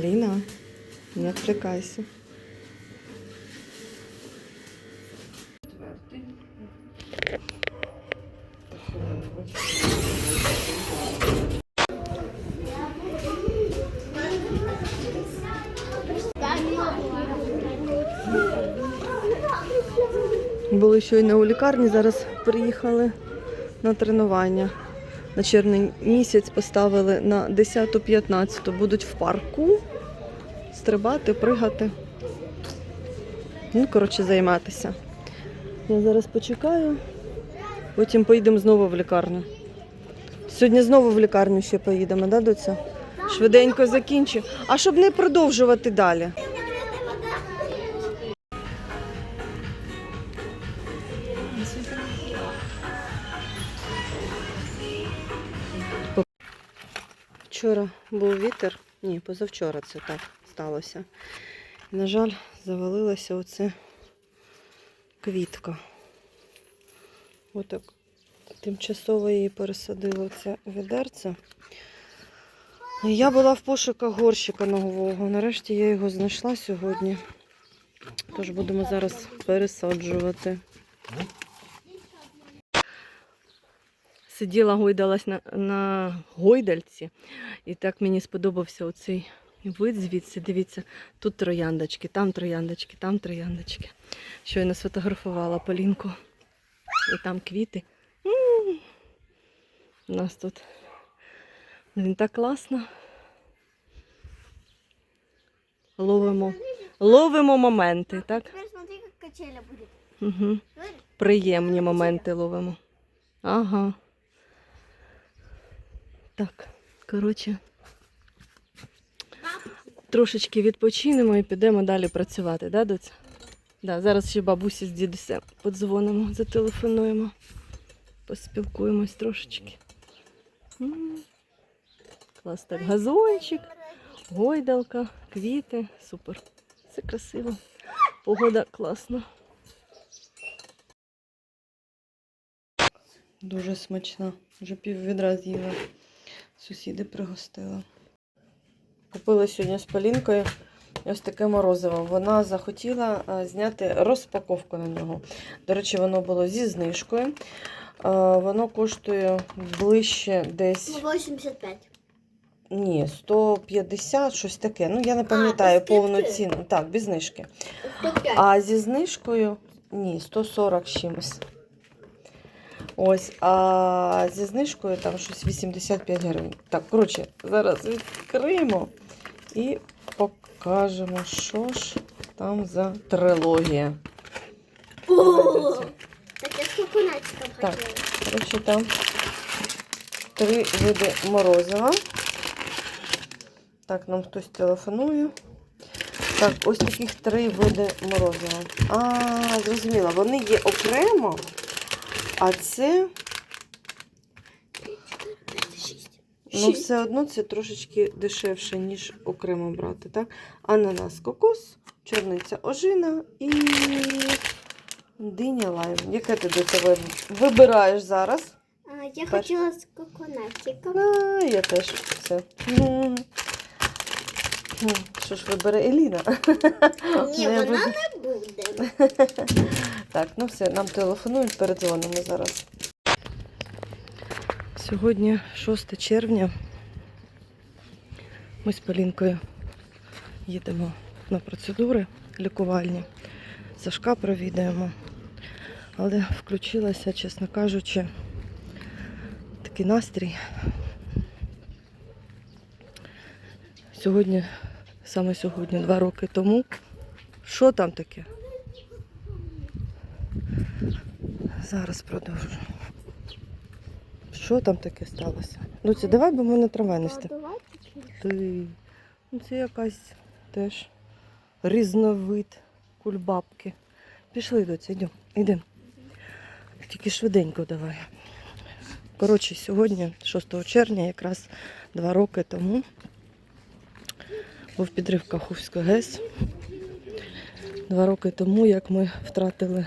Полина, не отвлекайся. Були щойно у лікарні, зараз приїхали на тренування. На червень місяць поставили на 10-15. Будуть в парку стрибати, пригати. Ну, коротше, займатися. Я зараз почекаю, потім поїдемо знову в лікарню. Сьогодні знову в лікарню ще поїдемо, да, доця? Швиденько закінчу. А щоб не продовжувати далі. Вчора був вітер, ні, позавчора це так сталося. На жаль, завалилася оце квітка. Отак тимчасово її пересадила це відерце. І Я була в пошуках горщика нового. Нарешті я його знайшла сьогодні. Тож будемо зараз пересаджувати. Сиділа, гойдалась на, на гойдальці, і так мені сподобався оцей вид звідси. Дивіться, тут трояндочки, там трояндочки, там трояндочки. Щойно сфотографувала Полінку. І там квіти. М. У нас тут він так класно. Ловимо, ловимо моменти, так? Угу. Приємні моменти ловимо. Ага. Так, коротше. Трошечки відпочинемо і підемо далі працювати, да, доця? Да, зараз ще бабусі з дідусем подзвонимо, зателефонуємо, поспілкуємось трошечки. Клас, так, газончик, гойдалка, квіти, супер. Все красиво. Погода класна. Дуже смачна. Вже пів відра з'їла. Сусіди пригостила. Купила сьогодні з Полінкою ось таке морозиво. Вона захотіла зняти розпаковку на нього. До речі, воно було зі знижкою. Воно коштує ближче десь 85. ні, 150, щось таке. Ну, я не пам'ятаю повну ціну. Так, без знижки. 105. А зі знижкою ні, 140 чимось. Ось, а зі знижкою там щось 85 гривень. Так, коротше, зараз відкриємо і покажемо, що ж там за трилогія. О, Так я Так. Коротше, там три види морозива. Так, нам хтось телефонує. Так, ось таких три види морозива. А, зрозуміла, вони є окремо, а це, ну, все одно це трошечки дешевше, ніж окремо брати. Так? Ананас, кокос, чорниця ожина і диня лайм. Яке ти до тебе вибираєш зараз? А, Я Перш- хотела с коконатиком. А, я теж все. Що ж вибере Еліна? Ні, вона не буде. Так, ну все, нам телефонують, передзвонимо зараз. Сьогодні 6 червня. Ми з Полінкою їдемо на процедури лікувальні. Сашка провідаємо. Але включилася, чесно кажучи, такий настрій. Сьогодні, саме сьогодні, два роки тому. Що там таке? Зараз продовжу. Що там таке сталося? Доця, давай, бо ми на трамвай не встиг. Ти. Ну, це якась теж різновид кульбабки. Пішли, доця, йдемо, йдемо. Тільки швиденько давай. Коротше, сьогодні, 6 червня, якраз два роки тому, був підрив Каховської ГЕС. Два роки тому, як ми втратили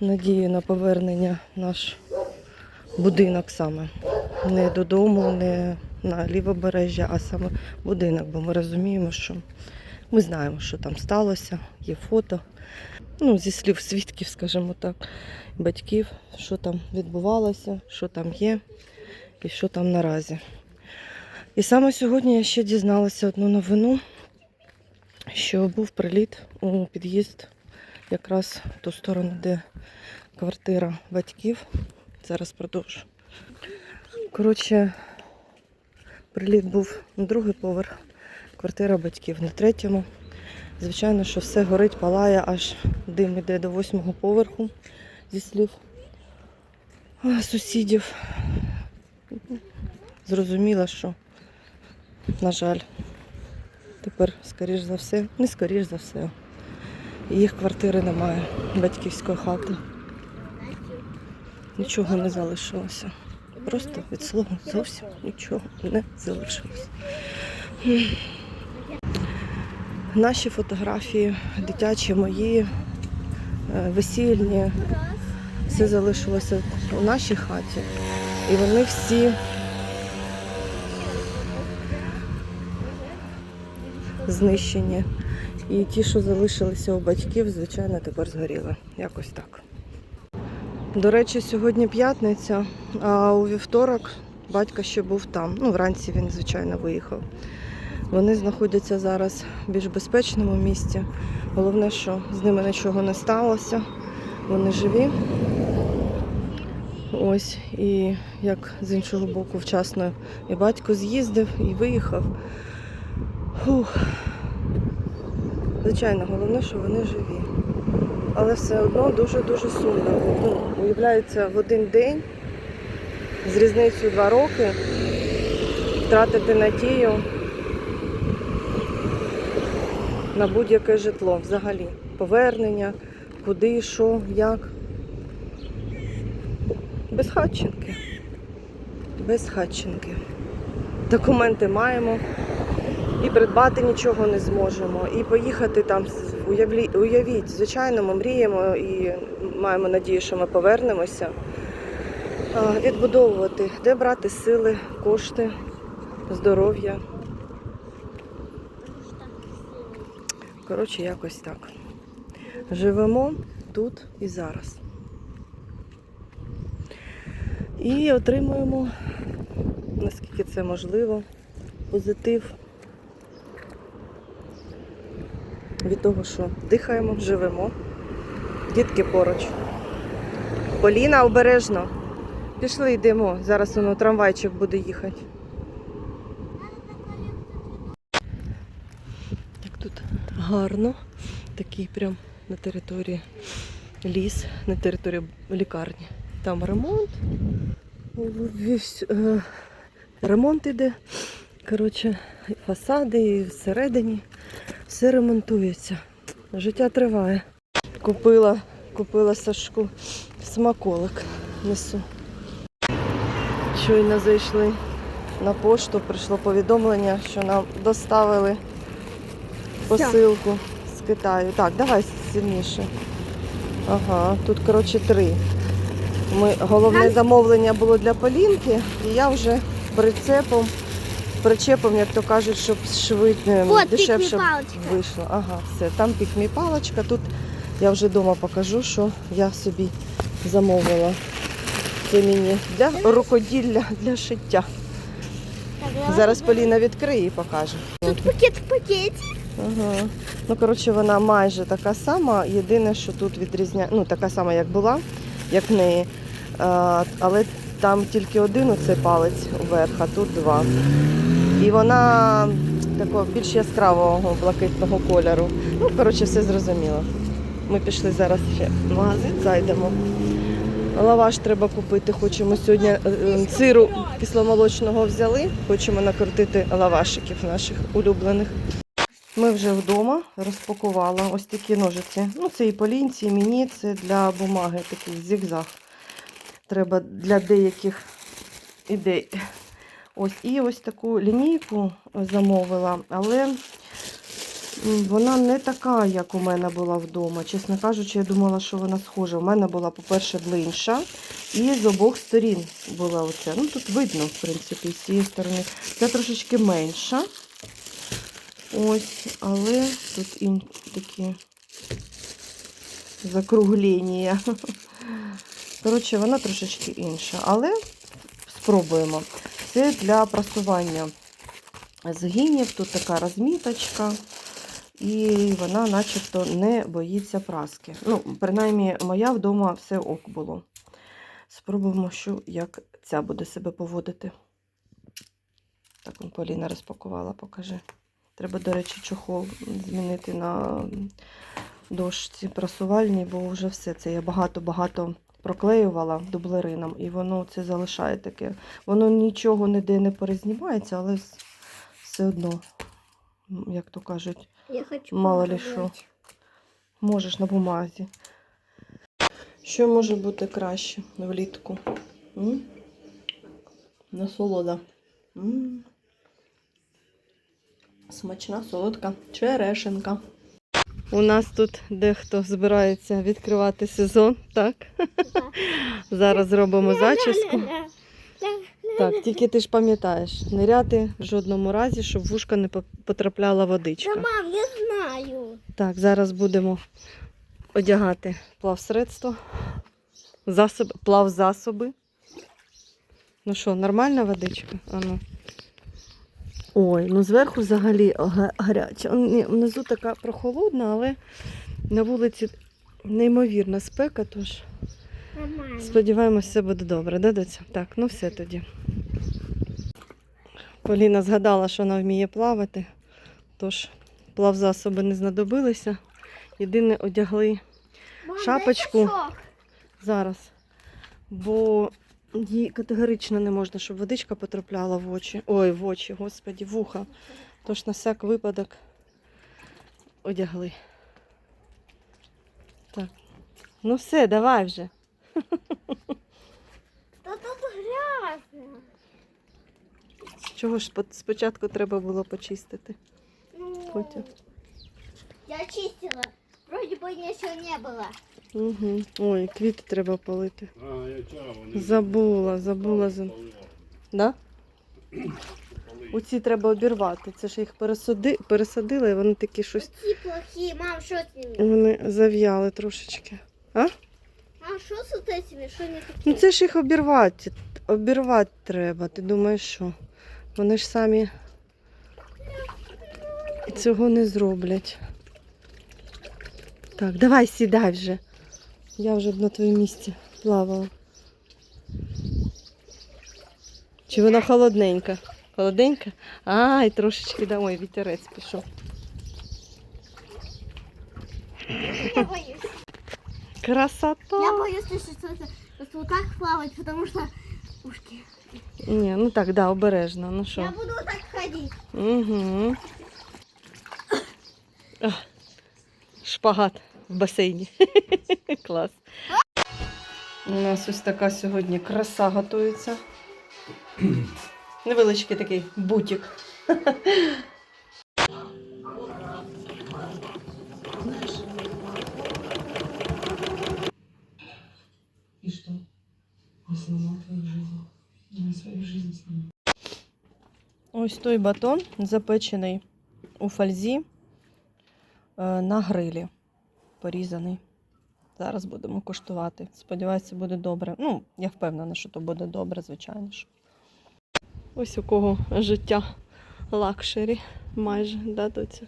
надію на повернення наш будинок саме. Не додому, не на лівобережжя, а саме будинок, бо ми розуміємо, що ми знаємо, що там сталося, є фото. Ну, зі слів свідків, скажімо так, батьків, що там відбувалося, що там є і що там наразі. І саме сьогодні я ще дізналася одну новину, що був приліт у під'їзд якраз в ту сторону, де квартира батьків. Зараз продовжу. Коротше, приліт був на другий поверх, квартира батьків на третьому. Звичайно, що все горить, палає, аж дим іде до восьмого поверху, зі слів сусідів. Зрозуміла, що, на жаль, тепер, скоріш за все, не скоріш за все, їх квартири немає, батьківської хати. Нічого не залишилося. Просто від слова зовсім нічого не залишилось. Наші фотографії, дитячі мої, е, весільні, все залишилося у нашій хаті. І вони всі знищені. І ті, що залишилися у батьків, звичайно, тепер згоріли. Якось так. До речі, сьогодні п'ятниця, а у вівторок батько ще був там. Ну, вранці він, звичайно, виїхав. Вони знаходяться зараз в більш безпечному місці. Головне, що з ними нічого не сталося. Вони живі. Ось, і як з іншого боку, вчасно і батько з'їздив і виїхав. Фух. Звичайно, головне, що вони живі. Але все одно дуже-дуже сумно. Ну, уявляється, в один день з різницею два роки втратити надію на будь-яке житло взагалі. Повернення, куди, що, як. Без хатченки. Без хатченки. Документи маємо. І придбати нічого не зможемо. І поїхати там, уявіть, звичайно, ми мріємо і маємо надію, що ми повернемося. Відбудовувати, де брати сили, кошти, здоров'я. Коротше, якось так. Живемо тут і зараз. І отримуємо, наскільки це можливо, позитив від того, що дихаємо, живемо. Дітки поруч. Поліна обережно. Пішли, йдемо. Зараз воно трамвайчик буде їхати. Як тут гарно. Такий прям на території ліс, на території лікарні. Там ремонт. Е, ремонт іде. Коротше, фасади, і всередині. Все ремонтується. Життя триває. Купила, купила Сашку смаколик. Несу. Щойно зайшли на пошту, прийшло повідомлення, що нам доставили посилку з Китаю. Так, давай сильніше. Ага, тут, коротше, три. Ми, головне замовлення було для Полінки, і я вже прицепом, причепом, як то кажуть, щоб швидше, дешевше пікмі-палочка. вийшло. Ага, все. Там пікмі палочка. Тут я вже вдома покажу, що я собі замовила. Це мені для рукоділля, для шиття. Зараз Поліна відкриє і покаже. Тут пакет в пакеті. Ага. Ну, коротше, вона майже така сама. Єдине, що тут відрізняє, ну, така сама, як була, як в неї. А, але там тільки один оцей палець вверх, а тут два. І вона такого більш яскравого блакитного кольору. Ну, коротше, все зрозуміло. Ми пішли зараз ще в магазин, зайдемо. Лаваш треба купити. Хочемо сьогодні е, е, сиру кисломолочного взяли. Хочемо накрутити лавашиків наших улюблених. Ми вже вдома розпакувала ось такі ножиці. Ну, це і полінці, і мені, це для бумаги такий зігзаг. Треба для деяких ідей. Ось і ось таку лінійку замовила, але вона не така, як у мене була вдома. Чесно кажучи, я думала, що вона схожа. У мене була, по-перше, длинша, І з обох сторін була оця. Ну, тут видно, в принципі, з цієї сторони. Ця трошечки менша. Ось, але тут і такі закруглення. Коротше, вона трошечки інша. Але спробуємо. Це для прасування згинів. Тут така розміточка. І вона начебто не боїться праски. Ну, принаймні, моя вдома все ок було. Спробуємо, що як ця буде себе поводити. Так, он Поліна розпакувала, покажи. Треба, до речі, чохол змінити на дошці прасувальній, бо вже все це я багато-багато проклеювала дублерином, і воно це залишає таке. Воно нічого ніде не перезнімається, але все одно, як то кажуть, Я хочу Мало ли що. можеш на бумазі. Що може бути краще влітку? М? Насолода. М. Смачна, солодка черешенка. У нас тут дехто збирається відкривати сезон, так? Зараз зробимо зачіску. Так, тільки ти ж пам'ятаєш, ниряти в жодному разі, щоб в вушка не потрапляла водичка. Да, мам, я знаю. Так, зараз будемо одягати плавсредство, засоби, плавзасоби. Ну що, нормальна водичка? Ану. Ой, ну зверху взагалі га- гаряча. Внизу така прохолодна, але на вулиці неймовірна спека, тож Нормально. сподіваємось, все буде добре, да, доця? Так, ну все тоді. Поліна згадала, що вона вміє плавати, тож плавзасоби не знадобилися. Єдине одягли шапочку. зараз, бо їй категорично не можна, щоб водичка потрапляла в очі. Ой, в очі, господі, вуха. Тож на всяк випадок одягли. Так. Ну все, давай вже. Та тут грязно. Чого ж спочатку треба було почистити? Ну, Потім. Я чистила. Вроде бы ничего не было. Угу. Ой, квіти треба полити. А, я чав, вони Забула, забула. за- полила. Да? Оці треба обірвати. Це ж їх пересади... пересадила, і вони такі щось. Ці плохие. Мам, что с ними? Вони зав'яли трошечки. Мам, что с вот этими? Что они Ну такие? це ж їх обірвати. Обірвати треба. Ти думаєш, що? Вони ж самі цього не зроблять. Так, давай сідай вже. Я вже б на твоєму місці плавала. Чи вона холодненька? Холодненька? Ай, трошечки домой вітерець пішов. Я боюсь. Красота! Я боюсь, просто так плавать, потому что ушки. Ні, ну так, да, обережно. Ну що? Я буду так ходить. Угу. Шпагат в басейні. Клас. У нас ось така сьогодні краса готується. Невеличкий такий бутик. И что? Я сломал твою жизнь. Я свою жизнь сломал. Ось той батон запечений у фользі е, на грилі. Порізаний. Зараз будемо куштувати. Сподіваюся, буде добре. Ну, я впевнена, що то буде добре, звичайно ж. Ось у кого життя лакшері майже, да, доця?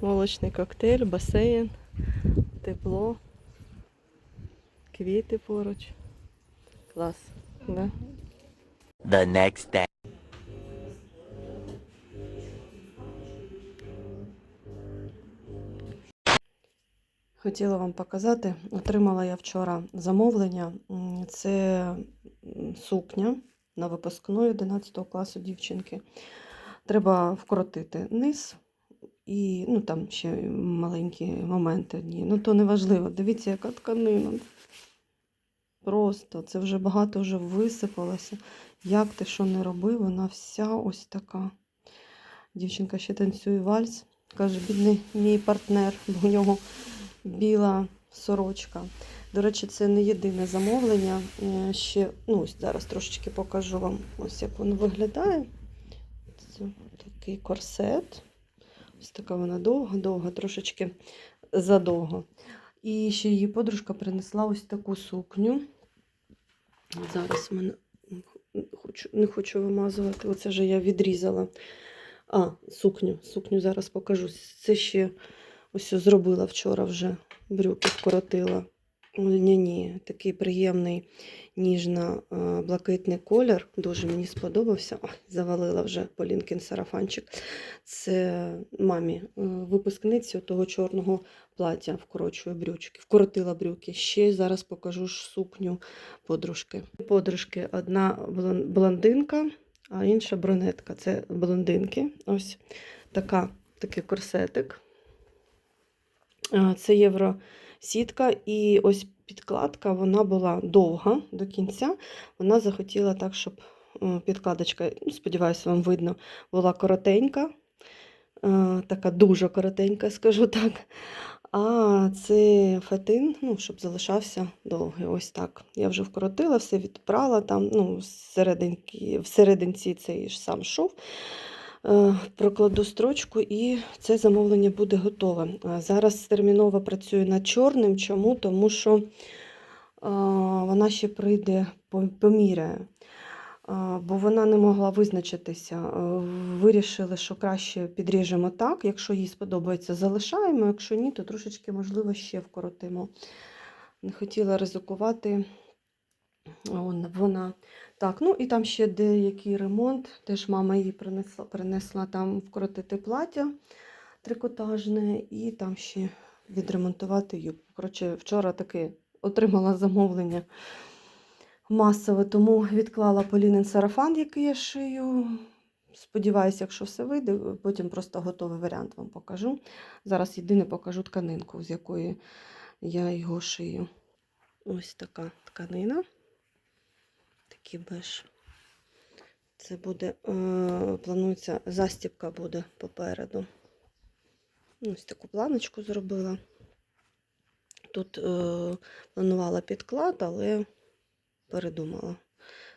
Молочний коктейль, басейн, тепло, квіти поруч. Клас, да? The next day. Хотіла вам показати. Отримала я вчора замовлення. Це сукня на випускної 11 класу дівчинки. Треба вкоротити низ і ну, там ще маленькі моменти одні. Ну, то не важливо. Дивіться, яка тканина. Просто це вже багато вже висипалося. Як ти що не робив, вона вся ось така. Дівчинка ще танцює вальс. Каже, бідний мій партнер, бо у нього біла сорочка. До речі, це не єдине замовлення. Е, Ще, ну, ось зараз трошечки покажу вам, ось як воно виглядає. Це такий корсет. Ось така вона довга, довга, трошечки задовго. І ще її подружка принесла ось таку сукню. Зараз в мене хочу, не хочу вимазувати. Оце вже я відрізала. А, сукню. Сукню зараз покажу. Це ще ось зробила вчора вже. Брюки вкоротила. Льняні, такий приємний ніжно-блакитний колір. Дуже мені сподобався. Ой, завалила вже Полінкін сарафанчик. Це мамі е, випускниці того чорного плаття вкорочує брючки. Вкоротила брюки. Ще зараз покажу ж сукню подружки. Подружки одна блондинка, а інша брюнетка. Це блондинки. Ось така, такий корсетик. А, Це євросітка, і ось підкладка вона була довга до кінця. Вона захотіла так, щоб е, підкладочка, ну, сподіваюся, вам видно, була коротенька, е, така дуже коротенька, скажу так. А це фетин, ну, щоб залишався довгий. Ось так. Я вже вкоротила, все відпрала там, ну, всерединці цей ж сам шов. Е, Прокладу строчку і це замовлення буде готове. Зараз терміново працюю над чорним. Чому? Тому що е, вона ще прийде, поміряє. Е, Бо вона не могла визначитися. Е, Вирішили, що краще підріжемо так. Якщо їй сподобається, залишаємо. Якщо ні, то трошечки, можливо, ще вкоротимо. Не хотіла ризикувати. Вона так, ну і там ще деякий ремонт. Теж мама їй принесла, принесла там вкоротити плаття трикотажне і там ще відремонтувати юбку. Коротше, вчора таки отримала замовлення масове, тому відклала Полінин сарафан, який я шию. Сподіваюся, якщо все вийде, потім просто готовий варіант вам покажу. Зараз єдине покажу тканинку, з якої я його шию. Ось така тканина беж. Це буде, е, планується, застібка буде попереду. Ось таку планочку зробила. Тут е, планувала підклад, але передумала.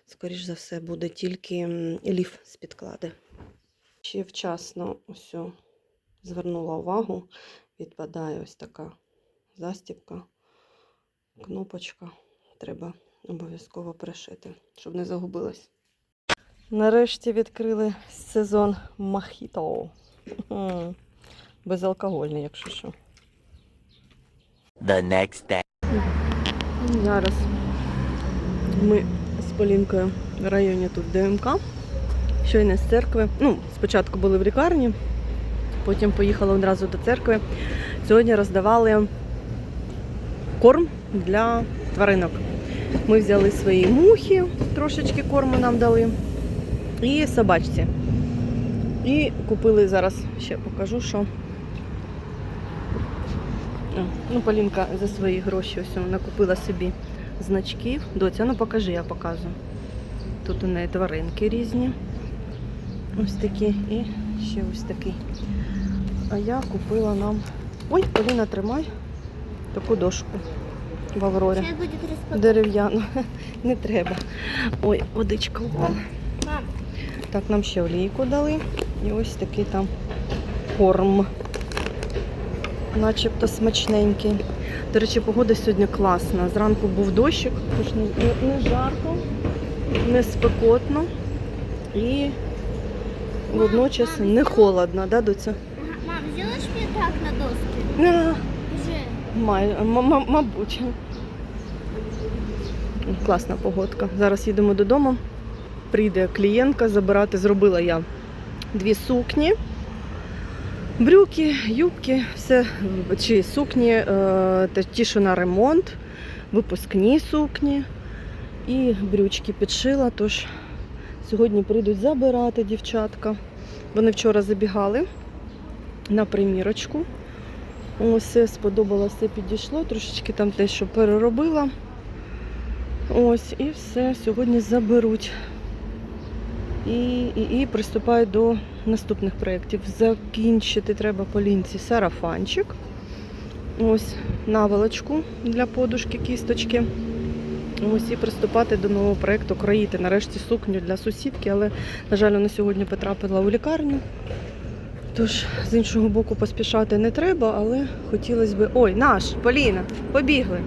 Скоріш за все, буде тільки ліф з підклади. Ще вчасно ось звернула увагу, відпадає ось така застібка, кнопочка. Треба обов'язково пришити, щоб не загубилась. Нарешті відкрили сезон мохіто. Мгм. Безалкогольний, якщо що. The next day. Зараз ми з Полінкою в районі тут ДМК. Щойно з церкви. Ну, спочатку були в лікарні, потім поїхали одразу до церкви. Сьогодні роздавали корм для тваринок. Ми взяли свої мухи, трошечки корму нам дали, і собачці. І купили зараз, ще покажу, що. Ну, Полінка за свої гроші ось вона купила собі значків. Доця, ну покажи, я показую. Тут у неї тваринки різні. Ось такі і ще ось такий. А я купила нам. Ой, Поліна, тримай таку дошку в Аврорі. Дерев'яну. Не треба. Ой, водичка упала. Так, нам ще олійку дали. І ось такий там корм. Начебто смачненький. До речі, погода сьогодні класна. Зранку був дощик, тож не, не, не жарко, не спекотно і водночас не холодно, да, доця? мам, сделаешь мне так на доске? А, Уже. Май, м- м- мабуть. Класна погодка. Зараз їдемо додому. Прийде клієнтка забирати. Зробила я дві сукні. Брюки, юбки, все, чи сукні, е, ті, що на ремонт, випускні сукні і брючки підшила. Тож сьогодні прийдуть забирати дівчатка. Вони вчора забігали на примірочку. Ось сподобалося, все підійшло. Трошечки там те, що переробила. Ось, і все, сьогодні заберуть. І, і, і приступаю до наступних проєктів. Закінчити треба по лінці сарафанчик. ось наволочку для подушки, кісточки. Ось і приступати до нового проєкту, кроїти нарешті сукню для сусідки, але, на жаль, вона сьогодні потрапила у лікарню. Тож, з іншого боку, поспішати не треба, але хотілося б. Ой, наш, Поліна, побігли.